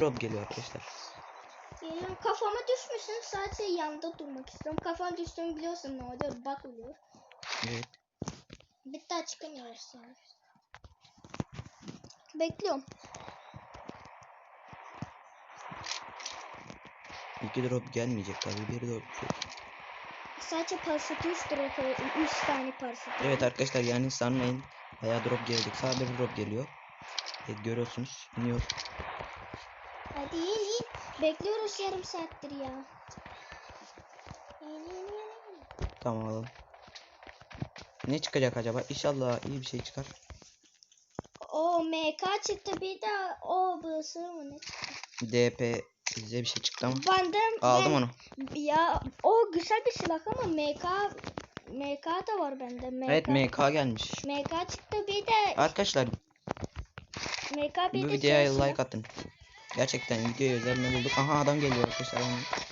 Drop geliyor arkadaşlar. Geliyorum kafama düşmüşsün sadece yanında durmak istiyorum. Kafan düştüğünü biliyorsun ne oluyor bak oluyor. Evet. Bir daha çıkamıyoruz yani. Bekliyorum. İki drop gelmeyecek tabii. Bir drop. Sadece paraşüt 3 lira 3 tane paraşüt. Evet arkadaşlar yani sanmayın. Bayağı drop gelecek. Sadece bir drop geliyor. Evet görüyorsunuz. İniyor. Hadi in in. Bekliyoruz yarım saattir ya. İn in in. in. Tamam alalım. Ne çıkacak acaba? İnşallah iyi bir şey çıkar. O MK çıktı bir de o bısı mı ne? DP size bir şey çıktı ama. Benden Aldım ben- onu. Ya o güzel bir silah ama MK MK da var bende. MK. Evet MK gelmiş. MK çıktı bir de Arkadaşlar MK bir bu de videoya şey silah like atın. Gerçekten videoyu özelinde bulduk. Aha adam geliyor arkadaşlar.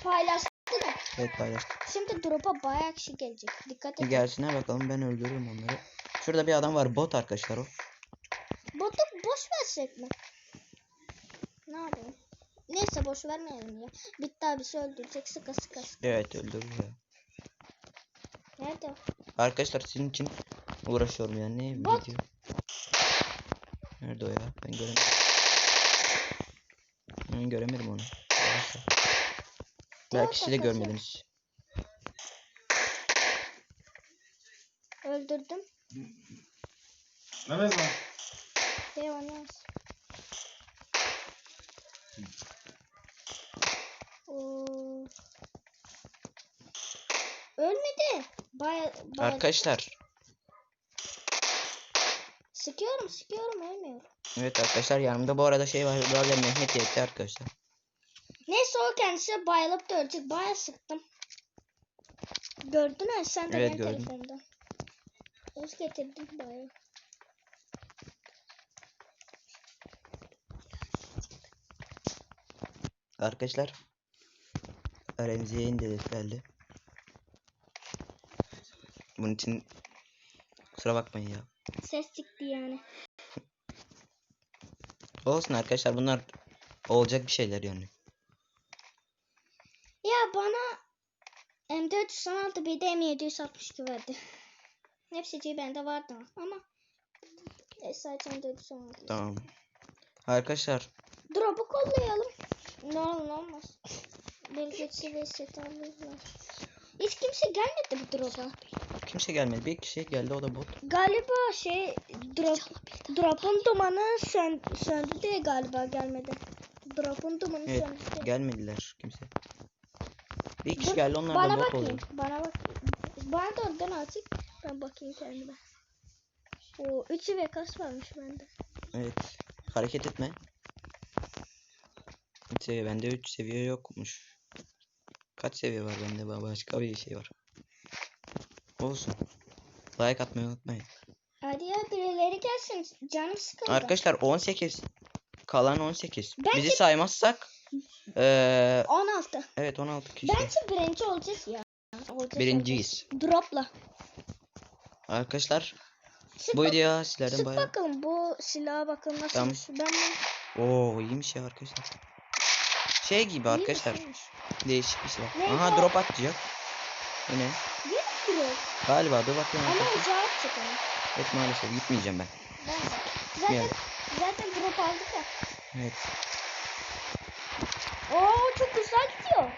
Paylaştı da. Evet paylaştık. Şimdi drop'a bayağı kişi gelecek. Dikkat et. gelsinler bakalım ben öldürürüm onları. Şurada bir adam var bot arkadaşlar o. Botu boş versek mi? Ne yapayım? Neyse boş vermeyelim ya. Bitti abisi öldürecek sıkı sıkı. sıkı. Evet öldürür ya. Nerede? Arkadaşlar sizin için uğraşıyorum yani. Ne Bot. video? Nerede o ya? Ben göremedim. Ben göremedim onu. Belki siz de görmediniz. Öldürdüm. Mehmet var. Devam yaz. Oo. Ölmedi. Baya, baya Arkadaşlar. Sıkıyorum sıkıyorum ölmüyor. Evet arkadaşlar yanımda bu arada şey var. Arada Mehmet yetti arkadaşlar. Neyse o kendisi bayılıp da ölecek. Baya sıktım. Gördün mü sen de Evet, benim gördüm. telefonda. Hoş getirdim baya. Arkadaşlar. Remziye indi geldi. Bunun için kusura bakmayın ya. Ses çıktı yani. Olsun arkadaşlar bunlar olacak bir şeyler yani. Ya bana M416 bir de M762 verdi. Hepsi bende vardı ama sadece M416. Tamam. Arkadaşlar Drop'u kollayalım. Ne olur ne olmaz. Bilgisi ve set alırlar. Hiç kimse gelmedi bu drop'a. Kimse gelmedi. Bir kişi geldi o da bot. Galiba şey drop drop'un dumanı sön, söndü diye galiba gelmedi. Drop'un dumanı Evet söndü diye. gelmediler kimse. Bir kişi Dur, geldi onlar Bana da bot bakayım. oluyor. Bana bak. Bana da oradan açık. Ben bakayım kendime. O 3 ve kas varmış bende. Evet. Hareket etme. 3 seviye bende 3 seviye yokmuş. Kaç seviye var bende Ba- başka bir şey var. Olsun. Like atmayı unutmayın. Hadi ya birileri gelsin. Canım sıkıldı. Arkadaşlar 18. Kalan 18. Bence- Bizi saymazsak eee 16. evet 16 kişi. Bence birinci olacağız ya. Olacağız, Birinciyiz. olacağız. Dropla. Arkadaşlar Sık, bu video sık bayağı. bakalım bu silaha bakalım nasıl. Tamam. Ben bunu Oo iyiymiş ya arkadaşlar. Şey gibi arkadaşlar. Değişik bir silah. Ne Aha drop atacak. Yine. iyiymiş. Galiba dur bakayım. Ama atacak onu. Evet maalesef gitmeyeceğim ben. Ben. Zaten, zaten drop aldık ya. Evet. Oo çok güzel gidiyor.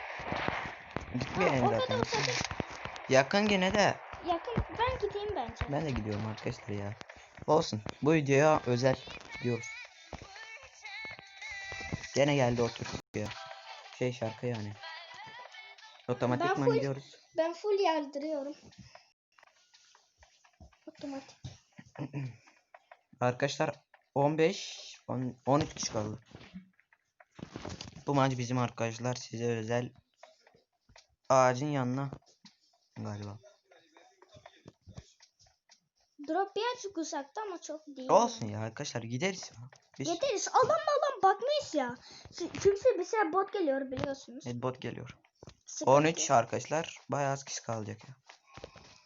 Gitmiyor yani zaten. kadar. Yakın gene de. Yakın ben gideyim bence. Ben de gidiyorum arkadaşlar ya. Olsun. Bu videoya özel gidiyoruz. Gene geldi o Türk ya. Şey şarkı yani. Otomatikman full- gidiyoruz. Ben full yardırıyorum. Otomatik. Arkadaşlar 15 on, 13 kişi kaldı. Bu maç bizim arkadaşlar size özel ağacın yanına galiba. Drop birazcık uzakta ama çok değil. Olsun ya arkadaşlar gideriz ya. Biz Gideriz. Alan alan bakmayız ya. Çünkü bir sefer bot geliyor biliyorsunuz. Evet, bot geliyor. Sıkıntı 13 yok. arkadaşlar bayağı az kişi kalacak ya.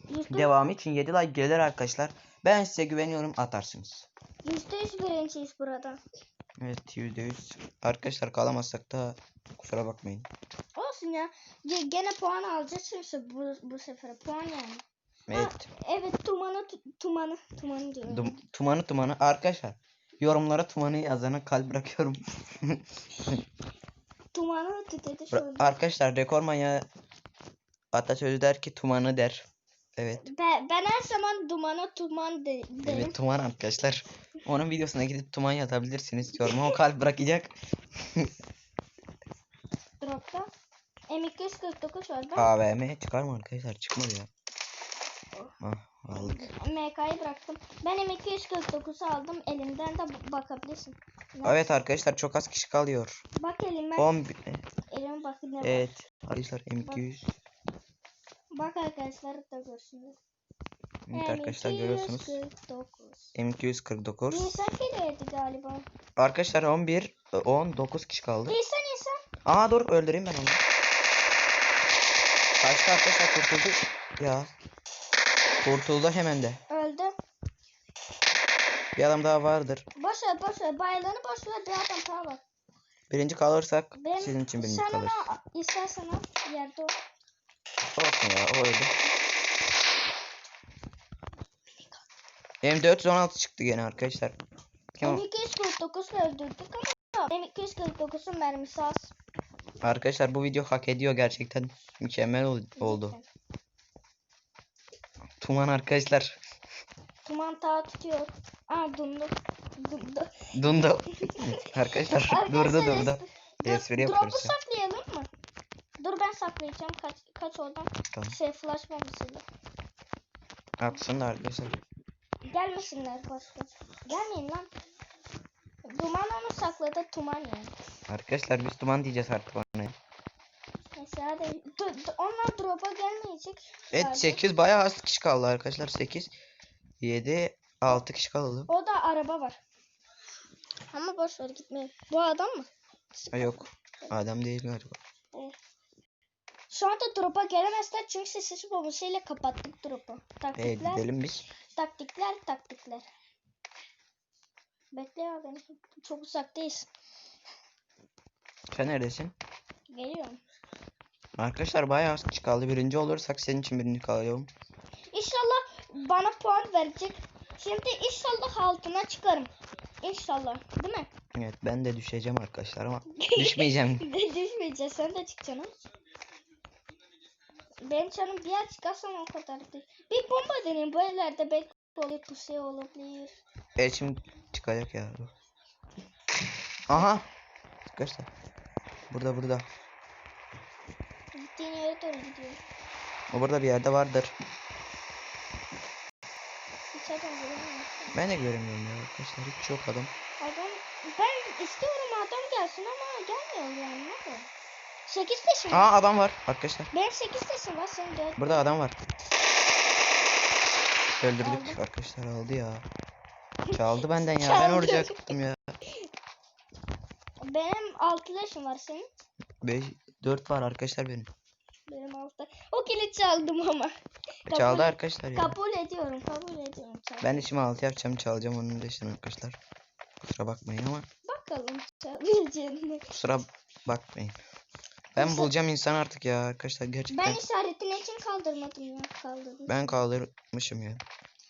Yüzde- Devamı için 7 like gelir arkadaşlar. Ben size güveniyorum atarsınız. Yüzde yüz birinciyiz burada. Evet %100. Arkadaşlar kalamazsak da kusura bakmayın. Olsun ya. Ge- Gene puan alacağız çünkü bu, bu sefer puan yani. Evet. Evet tumanı tu- tumanı tumanı diyorum. Dum- tumanı tumanı. Arkadaşlar yorumlara tumanı yazana kalp bırakıyorum. Tumanı şöyle. Arkadaşlar rekor manyağı atasözü der ki tumanı der. Evet. Ben, ben her zaman dumana tuman de, derim. Evet tuman arkadaşlar. Onun videosuna gidip tuman yazabilirsiniz. Yoruma o kalp bırakacak. Dropta. M249 var da. AVM çıkar mı arkadaşlar? Çıkmadı ya. Ah, aldık. MK'yı bıraktım. Ben M249'u aldım. Elimden de bakabilirsin. Ne? Evet arkadaşlar çok az kişi kalıyor. Bak elime. 10 Elime bak. Evet. Arkadaşlar M200. Bak arkadaşlar da görsünler. Evet arkadaşlar görüyorsunuz. M249. M249. Nisan gelirdi galiba. Arkadaşlar 11 19 kişi kaldı. Nisan Nisan. Aa dur öldüreyim ben onu. Kaçtı arkadaşlar kurtuldu. Ya. Kurtuldu hemen de. Öldü. Bir adam daha vardır. Boş ver boş ver. Bayılanı boş ver. Bir adam daha var. Birinci kalırsak Ben, sizin için birinci sen kalır. onu istersen al. Yerde o. Ya o öldü. M416 çıktı gene arkadaşlar. Kim o? M249 ile öldürdük ama M249'un mermisi az. Arkadaşlar bu video hak ediyor gerçekten. Mükemmel ol- oldu. Tuman arkadaşlar. Tuman ta tutuyor. Aa dundu. Dundu. Dundu. arkadaşlar durdu Arkadaşlar, durdu. Dur, Espri drop'u yapıyoruz ya. saklayalım mı? Dur ben saklayacağım. Kaç kaç oradan. Tamam. Şey flash bombasıyla. Atsın da arkadaşlar. Gelmesinler başka. Gelmeyin lan. Duman onu sakladı. Tuman yani. Arkadaşlar biz duman diyeceğiz artık ona. Neyse hadi. Du- du- onlar drop'a gelmeyecek. Evet Galiba. 8 bayağı az kişi kaldı arkadaşlar. 8 7 6 kişi kaldı. O da araba var. Ama boş ver gitmeyin. Bu adam mı? Ha, yok. Adam değil galiba. Şu anda drop'a gelemezler çünkü sessiz bombasıyla kapattık drop'u. E Taktikler, gidelim biz. taktikler, taktikler. Bekle ya beni. Çok uzaktayız. Sen neredesin? Geliyorum. Arkadaşlar bayağı az kaldı. Birinci olursak senin için birinci kalıyorum. İnşallah bana puan verecek. Şimdi inşallah altına çıkarım. İnşallah. Değil mi? Evet ben de düşeceğim arkadaşlar ama düşmeyeceğim. Düşmeyeceğiz. Sen de çık canım. Benim canım bir yer çıkarsam o kadar değil. Bir bomba deneyim. Bu ellerde belki olur pusuya olabilir. Evet şimdi çıkacak ya. Aha. Arkadaşlar. Burada burada. Gittiğin yere doğru gidiyor. O burada bir yerde vardır. Adam göremiyorum. Ben de göremiyorum ya arkadaşlar. Hiç yok adam. Adam ben istiyorum adam gelsin ama gelmiyor yani ne? 8 taşım var. Aa adam var arkadaşlar. Benim 8 taşım var senin 4. Burada adam var. Öldürdük Aldım. arkadaşlar aldı ya. Çaldı benden ya. Ben Çaldı. vuracaktım ya. Benim 6 taşım var senin. 5 4 var arkadaşlar benim. Benim 6. O kilit çaldım ama. Kabul- Çaldı arkadaşlar ya. Kabul ediyorum kabul ediyorum. Çaldım. Ben de şimdi 6 yapacağım çalacağım onun dışında arkadaşlar. Kusura bakmayın ama Bakalım çalabileceğini. kusura bakmayın. Ben Kusura- bulacağım insan artık ya arkadaşlar gerçekten. Ben işaretini için kaldırmadım ya. Kaldırdım. Ben kaldırmışım ya.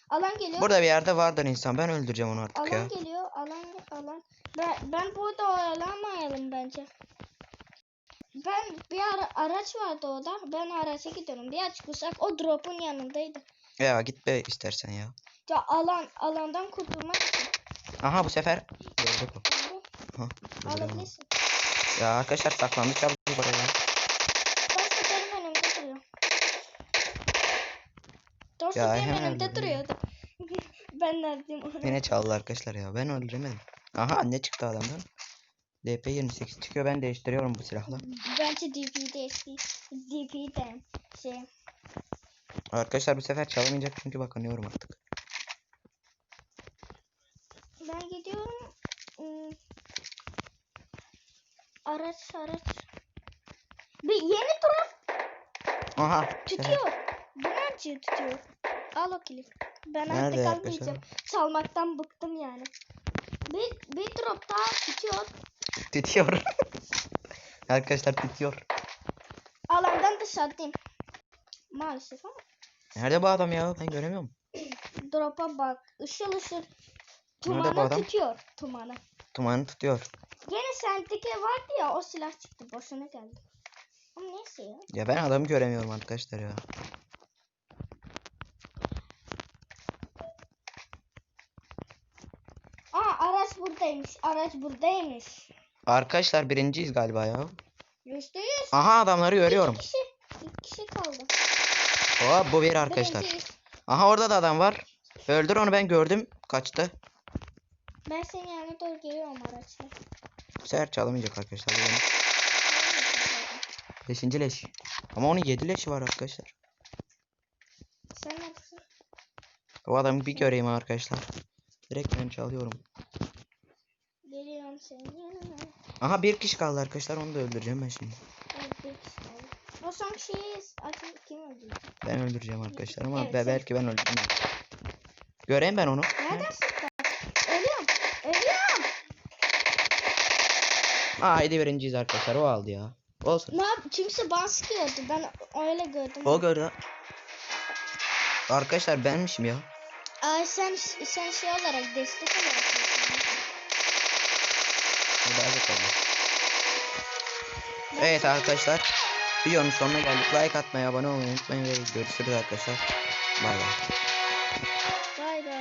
Alan geliyor. Burada bir yerde vardır insan. Ben öldüreceğim onu artık alan ya. geliyor. Alan alan. Ben, ben burada oyalamayalım bence. Ben bir ara, araç vardı orada. Ben araca gidiyorum. Bir aç bulsak o drop'un yanındaydı. Ya git be istersen ya. Ya alan alandan kurtulmak için. Aha bu sefer gördük. Alabilirsin. Ya arkadaşlar saklandı çabuk oraya. Dorsu benim önümde duruyor. Dorsu Ya benim hemen önümde duruyordu. ben neredeyim. Yine çaldı arkadaşlar ya. Ben öldüremedim. Aha ne çıktı adamdan? DP28 çıkıyor. Ben değiştiriyorum bu silahla. Bence DP değişti. DP'den şey. Arkadaşlar bu sefer çalamayacak çünkü bakınıyorum artık. Ben gidiyorum. Araç araç. Bir yeni drop Aha. tutuyor. Dumancı tutuyor. Al o kilit. Ben Nerede artık almayacağım. Çalmaktan bıktım yani. Bir, bir drop daha bitiyor. Bitiyor. Arkadaşlar bitiyor. Alandan dışarıdayım. Maalesef ama. Nerede bu adam ya? Ben göremiyorum. Drop'a bak. Işıl ışıl. adam? tutuyor. Tumanı. Tumanı tutuyor. Gene sendeki vardı ya o silah çıktı. Boşuna geldi. Ama neyse ya. Ya ben adamı göremiyorum arkadaşlar ya. Aa araç buradaymış. Araç buradaymış. Arkadaşlar birinciyiz galiba ya. Yüzde yüz. Aha adamları görüyorum. İki kişi. İki kişi kaldı. Hop bu bir arkadaşlar. Birinciyiz. Aha orada da adam var. Öldür onu ben gördüm. Kaçtı. Ben senin yanına doğru geliyorum araçla. Bu sefer çalamayacak arkadaşlar. benim. Beşinci leş. Ama onun yedi leşi var arkadaşlar. Sen neredesin? O adamı bir göreyim arkadaşlar. Direkt ben çalıyorum. Geliyorum senin yanına. Aha bir kişi kaldı arkadaşlar onu da öldüreceğim ben şimdi. Evet. O son kişiyiz. Acı kim öldürdü? Ben öldüreceğim arkadaşlar ama Evet, be- belki ben öldürürüm. Göreyim ben onu. Neredesin Aa haydi birinciyiz arkadaşlar o aldı ya. Olsun. Ne yap? Kimse bana sıkıyordu. Ben öyle gördüm. O gördü. Arkadaşlar benmişim ya. Ay sen sen şey olarak destek olarak. oldu. Evet arkadaşlar. Videonun sonuna geldik. Like atmayı, abone olmayı unutmayın ve görüşürüz arkadaşlar. Bay bay.